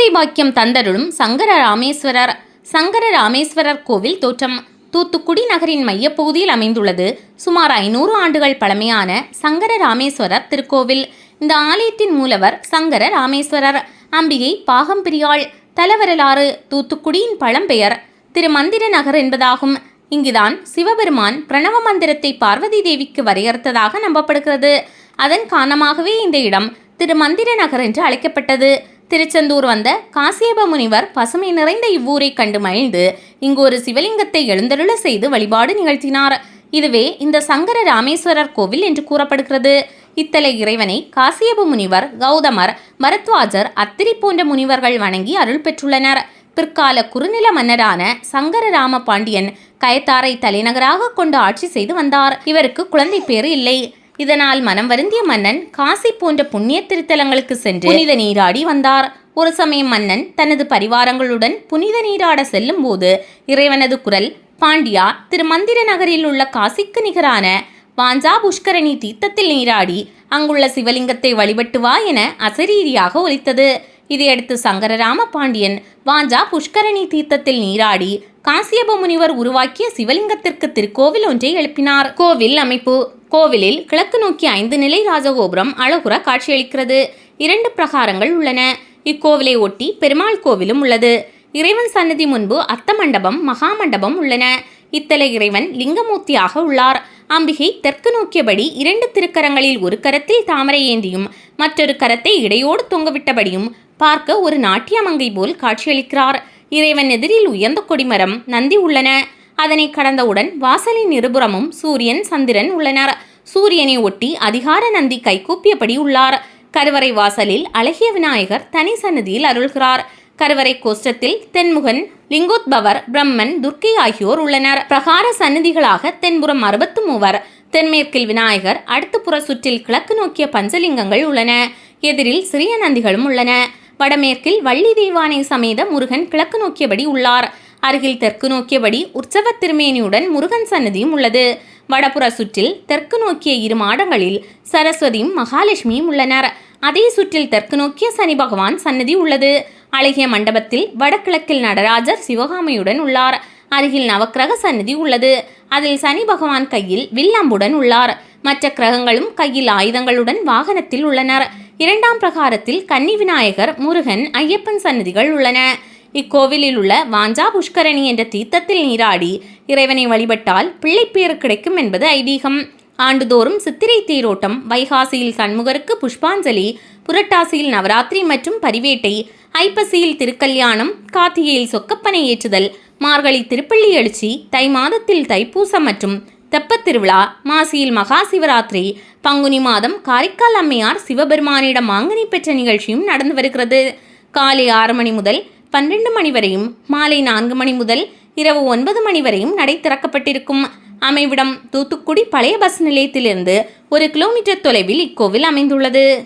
குழந்தை பாக்கியம் தந்தருளும் சங்கர ராமேஸ்வரர் சங்கர ராமேஸ்வரர் கோவில் தோற்றம். தூத்துக்குடி நகரின் மையப்பகுதியில் அமைந்துள்ளது சுமார் ஐநூறு ஆண்டுகள் பழமையான சங்கர ராமேஸ்வரர் திருக்கோவில். இந்த ஆலயத்தின் மூலவர் சங்கர ராமேஸ்வரர். அம்பிகை பாகம்பிரியாள் தலவரலாறு தூத்துக்குடியின் பழம்பெயர். திருமந்திர நகர் என்பதாகும். இங்குதான் சிவபெருமான் பிரணவ மந்திரத்தை பார்வதி தேவிக்கு வரையறுத்ததாக நம்பப்படுகிறது. அதன் காரணமாகவே இந்த இடம் திருமந்திர நகர் என்று அழைக்கப்பட்டது. திருச்செந்தூர் வந்த காசியப முனிவர் பசுமை நிறைந்த இவ்வூரை கண்டு மகிழ்ந்து இங்கு ஒரு சிவலிங்கத்தை எழுந்தருள செய்து வழிபாடு நிகழ்த்தினார். இதுவே இந்த சங்கர ராமேஸ்வரர் கோவில் என்று கூறப்படுகிறது. இத்தலை இறைவனை காசியப முனிவர் கௌதமர் பரத்வாஜர் அத்திரி போன்ற முனிவர்கள் வணங்கி அருள் பெற்றுள்ளனர். பிற்கால குறுநில மன்னரான சங்கர ராம பாண்டியன் கயத்தாரை தலைநகராக கொண்டு ஆட்சி செய்து வந்தார். இவருக்கு குழந்தை பேறு இல்லை. இதனால் மனம் வருந்திய மன்னன் காசி போன்ற புண்ணிய திருத்தலங்களுக்கு சென்று புனித நீராடி வந்தார். ஒரு சமயம் மன்னன் தனது பரிவாரங்களுடன் புனித நீராட செல்லும் போது இறைவனது குரல் பாண்டியா திருமந்திர நகரில் உள்ள காசிக்கு நிகரான வாஞ்சா புஷ்கரணி தீர்த்தத்தில் நீராடி அங்குள்ள சிவலிங்கத்தை வழிபட்டு வா என அசரீரியாக ஒலித்தது. இதையடுத்து சங்கரராம பாண்டியன் வாஞ்சா புஷ்கரணி தீர்த்தத்தில் நீராடி காசியப முனிவர் உருவாக்கிய சிவலிங்கத்திற்கு திருக்கோவில் ஒன்றை எழுப்பினார். கோவில் அமைப்பு கோவிலில் கிழக்கு நோக்கி ஐந்து நிலை ராஜகோபுரம் அழகுற காட்சியளிக்கிறது. இரண்டு பிரகாரங்கள் உள்ளன. இக்கோவிலை ஒட்டி பெருமாள் கோவிலும் உள்ளது. இறைவன் சன்னதி முன்பு அத்த மண்டபம் மகா மண்டபம் உள்ளன. இத்தலை இறைவன் லிங்கமூர்த்தியாக உள்ளார். அம்பிகை தெற்கு நோக்கியபடி இரண்டு திருக்கரங்களில் ஒரு கரத்தில் தாமரை ஏந்தியும் மற்றொரு கரத்தை இடையோடு தொங்கவிட்டபடியும் பார்க்க ஒரு நாட்டியமங்கை போல் காட்சியளிக்கிறார். இறைவன் எதிரில் உயர்ந்த கொடிமரம் நந்தி உள்ளன. அதனை கடந்தவுடன் வாசலின் இருபுறமும் சூரியன் சந்திரன் உள்ளனர். சூரியனை ஒட்டி அதிகார நந்தி கைகூப்பியபடி உள்ளார். கருவறை வாசலில் அழகிய விநாயகர் தனி சன்னதியில் அருள்கிறார். கருவறை கோஷ்டத்தில் தென்முகன் லிங்கோத்பவர் பிரம்மன் துர்க்கை ஆகியோர் உள்ளனர். பிரகார சன்னதிகளாக தென்புறம் அறுபத்து மூவர். தென்மேற்கில் விநாயகர் அடுத்த புற சுற்றில் கிழக்கு நோக்கிய பஞ்சலிங்கங்கள் உள்ளன. எதிரில் சிறிய நந்திகளும் உள்ளன. வடமேற்கில் வள்ளி தெய்வானை சமேத முருகன் கிழக்கு நோக்கியபடி உள்ளார். அருகில் தெற்கு நோக்கியபடி உற்சவ திருமேனியுடன் முருகன் சன்னதியும் உள்ளது. வடபுற சுற்றில் தெற்கு நோக்கிய இரு மாடங்களில் சரஸ்வதியும் மகாலட்சுமியும் உள்ளனர். அதே சுற்றில் தெற்கு நோக்கிய சனி பகவான் சன்னதி உள்ளது. அழகிய மண்டபத்தில் வடகிழக்கில் நடராஜர் சிவகாமியுடன் உள்ளார். அருகில் நவக்கிரக சன்னதி உள்ளது. அதில் சனி பகவான் கையில் வில்லம்புடன் உள்ளார். மற்ற கிரகங்களும் கையில் ஆயுதங்களுடன் வாகனத்தில் உள்ளனர். இரண்டாம் பிரகாரத்தில் கன்னி விநாயகர் முருகன் ஐயப்பன் சன்னதிகள் உள்ளன. இக்கோவிலில் உள்ள வாஞ்சா புஷ்கரணி என்ற தீர்த்தத்தில் நீராடி இறைவனை வழிபட்டால் பிள்ளைப்பேறு கிடைக்கும் என்பது ஐதீகம். ஆண்டுதோறும் சித்திரை தேரோட்டம் வைகாசியில் சண்முகருக்கு புஷ்பாஞ்சலி புரட்டாசியில் நவராத்திரி மற்றும் பரிவேட்டை ஐப்பசியில் திருக்கல்யாணம் கார்த்திகையில் சொக்கப்பனை ஏற்றுதல் மார்கழி திருப்பள்ளி எழுச்சி தை மாதத்தில் தைப்பூசம் மற்றும் தெப்பத் திருவிழா மாசியில் மகா சிவராத்திரி பங்குனி மாதம் காரைக்கால் அம்மையார் சிவபெருமானிடம் மாங்கனி பெற்ற நிகழ்ச்சியும் நடந்து வருகிறது. காலை ஆறு மணி முதல் பன்னிரண்டு மணி வரையும் மாலை நான்கு மணி முதல் இரவு ஒன்பது மணி வரையும் நடை திறக்கப்பட்டிருக்கும். அமைவிடம் தூத்துக்குடி பழைய பஸ் நிலையத்திலிருந்து ஒரு கிலோமீட்டர் தொலைவில் இக்கோவில் அமைந்துள்ளது.